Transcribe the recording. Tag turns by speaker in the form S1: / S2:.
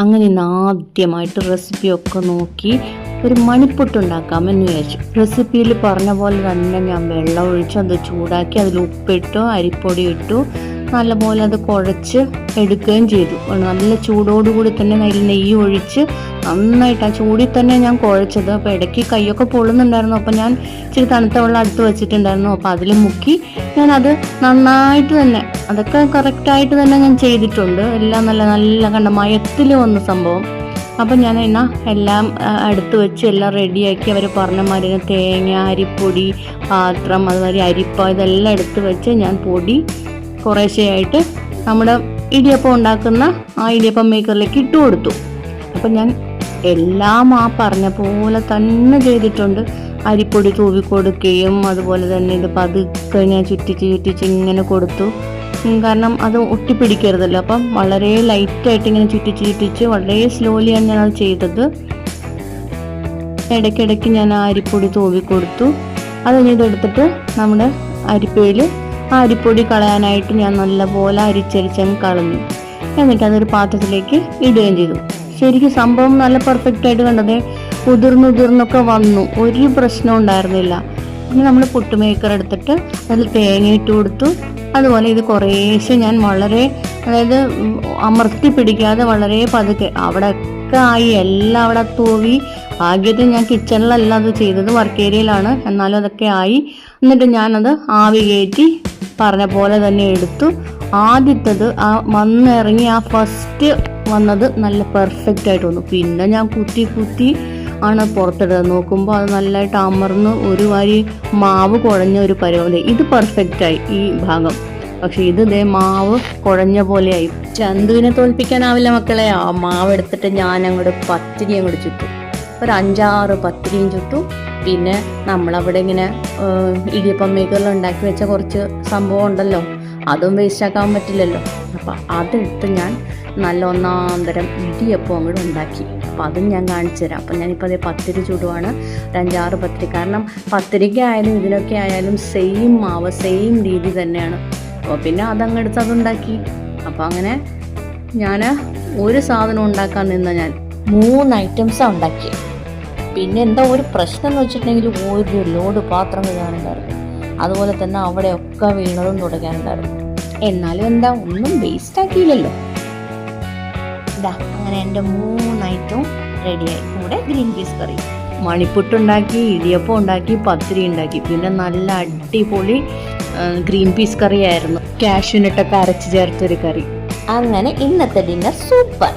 S1: അങ്ങനെ ഇന്ന് ആദ്യമായിട്ട് റെസിപ്പിയൊക്കെ നോക്കി ഒരു മണിപ്പൊട്ട് ഉണ്ടാക്കാമെന്ന് വിചാരിച്ചു. റെസിപ്പിയിൽ പറഞ്ഞ പോലെ തന്നെ ഞാൻ വെള്ളം ഒഴിച്ച് അത് ചൂടാക്കി അതിൽ ഉപ്പിട്ടു അരിപ്പൊടി ഇട്ടു നല്ലപോലെ അത് കുഴച്ച് എടുക്കുകയും ചെയ്തു. നല്ല ചൂടോടുകൂടി തന്നെ അതിൽ നെയ്യ് ഒഴിച്ച് നന്നായിട്ട് ആ ചൂടിൽ തന്നെ ഞാൻ കുഴച്ചത്. അപ്പോൾ ഇടയ്ക്ക് കൈയൊക്കെ പൊള്ളുന്നുണ്ടായിരുന്നു. അപ്പോൾ ഞാൻ ഇച്ചിരി തണുത്ത വെള്ളം അടുത്ത് വെച്ചിട്ടുണ്ടായിരുന്നു. അപ്പോൾ അതിൽ മുക്കി ഞാൻ അത് നന്നായിട്ട് തന്നെ അതൊക്കെ കറക്റ്റായിട്ട് തന്നെ ഞാൻ ചെയ്തിട്ടുണ്ട്. എല്ലാം നല്ല നല്ല കണ്ട മയത്തിൽ വന്ന സംഭവം. അപ്പം ഞാൻ എന്നാ എല്ലാം അടുത്ത് വെച്ച് എല്ലാം റെഡിയാക്കി അവർ പറഞ്ഞ മാതിരി തേങ്ങ അരിപ്പൊടി പാത്രം അതുമാതിരി അരിപ്പ ഇതെല്ലാം എടുത്ത് വെച്ച് ഞാൻ പൊടി കുറേശ്ശെയായിട്ട് നമ്മുടെ ഇടിയപ്പം ഉണ്ടാക്കുന്ന ആ ഇടിയപ്പം മേക്കറിലേക്ക് ഇട്ട് കൊടുത്തു. അപ്പം ഞാൻ എല്ലാം ആ പറഞ്ഞ പോലെ തന്നെ ചെയ്തിട്ടുണ്ട്. അരിപ്പൊടി തൂവി കൊടുക്കുകയും അതുപോലെ തന്നെ ഇത് പതുക്കെ ഞാൻ ചുറ്റിച്ച് ചുറ്റിച്ച് ഇങ്ങനെ കൊടുത്തു. കാരണം അത് ഒട്ടിപ്പിടിക്കരുതല്ലോ. അപ്പം വളരെ ലൈറ്റായിട്ട് ഇങ്ങനെ ചുറ്റിച്ച് ചുറ്റിച്ച് വളരെ സ്ലോലിയാണ് ഞാൻ അത് ചെയ്തത്. ഇടയ്ക്കിടയ്ക്ക് ഞാൻ ആ അരിപ്പൊടി തൂവി കൊടുത്തു. അത് ഇതെടുത്തിട്ട് നമ്മുടെ അരിപ്പയിൽ ആ അരിപ്പൊടി കളയാനായിട്ട് ഞാൻ നല്ലപോലെ അരിച്ചരിച്ചങ്ങ് കളഞ്ഞു. എന്നിട്ട് അതൊരു പാത്രത്തിലേക്ക് ഇടുകയും ചെയ്തു. ശരിക്കും സംഭവം നല്ല പെർഫെക്റ്റ് ആയിട്ട് കണ്ടത് ഉതിർന്നുതിർന്നൊക്കെ വന്നു. ഒരു പ്രശ്നവും ഉണ്ടായിരുന്നില്ല. പിന്നെ നമ്മൾ പുട്ട് മേക്കർ എടുത്തിട്ട് അതിൽ തേങ്ങ ഇട്ട് കൊടുത്തു. അതുപോലെ ഇത് കുറേശ്ശെ ഞാൻ വളരെ അതായത് അമർത്തി പിടിക്കാതെ വളരെ പതുക്കെ അവിടെ ഒക്കെ ആയി എല്ലാം അവിടെ തൂവി. ആദ്യത്തെ ഞാൻ കിച്ചണിലല്ല അത് ചെയ്തത് വർക്ക് ഏരിയയിലാണ് എന്നാലും അതൊക്കെ ആയി. എന്നിട്ട് ഞാനത് ആവി കയറ്റി പറഞ്ഞ പോലെ തന്നെ എടുത്തു. ആദ്യത്തത് ആ വന്നിറങ്ങി ആ ഫസ്റ്റ് വന്നത് നല്ല പെർഫെക്റ്റ് ആയിട്ട് വന്നു. പിന്നെ ഞാൻ കുത്തി കുത്തി ആണ് പുറത്തിടുന്നത്. നോക്കുമ്പോൾ അത് നല്ലതായിട്ട് അമർന്ന് ഒരു വരി മാവ് കുഴഞ്ഞ ഒരു പരുവത ഇത് പെർഫെക്റ്റായി ഈ ഭാഗം. പക്ഷെ ഇത് ദേ മാവ് കുഴഞ്ഞ പോലെയായി. ചന്തുവിനെ തോൽപ്പിക്കാനാവില്ല മക്കളെ. ആ മാവ് എടുത്തിട്ട് ഞാൻ അങ്ങോട്ട് പത്തിരി അങ്ങോട്ട് ചുറ്റും ഒരു അഞ്ചാറ് പത്തിരിയും ചുറ്റും പിന്നെ നമ്മളവിടെ ഇങ്ങനെ ഇടിയപ്പം മേക്കറിൽ ഉണ്ടാക്കി വെച്ച കുറച്ച് സംഭവം ഉണ്ടല്ലോ. അതും വേസ്റ്റാക്കാൻ പറ്റില്ലല്ലോ. അപ്പോൾ അതെടുത്ത് ഞാൻ നല്ല ഒന്നാന്തരം തരം ഇടിയപ്പം അങ്ങോട്ട് ഉണ്ടാക്കി. അപ്പം അതും ഞാൻ കാണിച്ചു തരാം. അപ്പം ഞാനിപ്പോൾ അതേ പത്തിരി ചൂടുവാണ്. അഞ്ചാറ് പത്തിരി. കാരണം പത്തിരിക്ക് ആയാലും ഇതിനൊക്കെ ആയാലും സെയിം മാവ് സെയിം രീതി തന്നെയാണ്. അപ്പോൾ പിന്നെ അതങ്ങ് എടുത്ത് അതുണ്ടാക്കി. അപ്പോൾ അങ്ങനെ ഞാൻ ഒരു സാധനം ഉണ്ടാക്കാൻ നിന്ന ഞാൻ മൂന്ന് ഐറ്റംസാണ് ഉണ്ടാക്കിയത് പിന്നെ എന്താ ഒരു പ്രശ്നം എന്ന് വെച്ചിട്ടുണ്ടെങ്കിൽ ഒരു ലോഡ് പാത്രം കഴുകാനുണ്ടായിരുന്നു. അതുപോലെ തന്നെ അവിടെയൊക്കെ വീണതും തുടയ്ക്കാനുണ്ടായിരുന്നു എന്നാലും എന്താ ഒന്നും വേസ്റ്റ് ആക്കിയില്ലല്ലോ. ഇതാ അങ്ങനെ എന്റെ മൂന്ന് ഐറ്റവും റെഡിയായി കൂടെ ഗ്രീൻ പീസ് കറി മണിപ്പുട്ടുണ്ടാക്കി ഇടിയപ്പം ഉണ്ടാക്കി പത്തിരി ഉണ്ടാക്കി. പിന്നെ നല്ല അടിപൊളി ഗ്രീൻ പീസ് കറി ആയിരുന്നു. കാഷ്യൂനിട്ടൊക്കെ അരച്ച് ചേർത്തൊരു കറി അങ്ങനെ ഇന്നത്തെ ഡിന്നർ സൂപ്പർ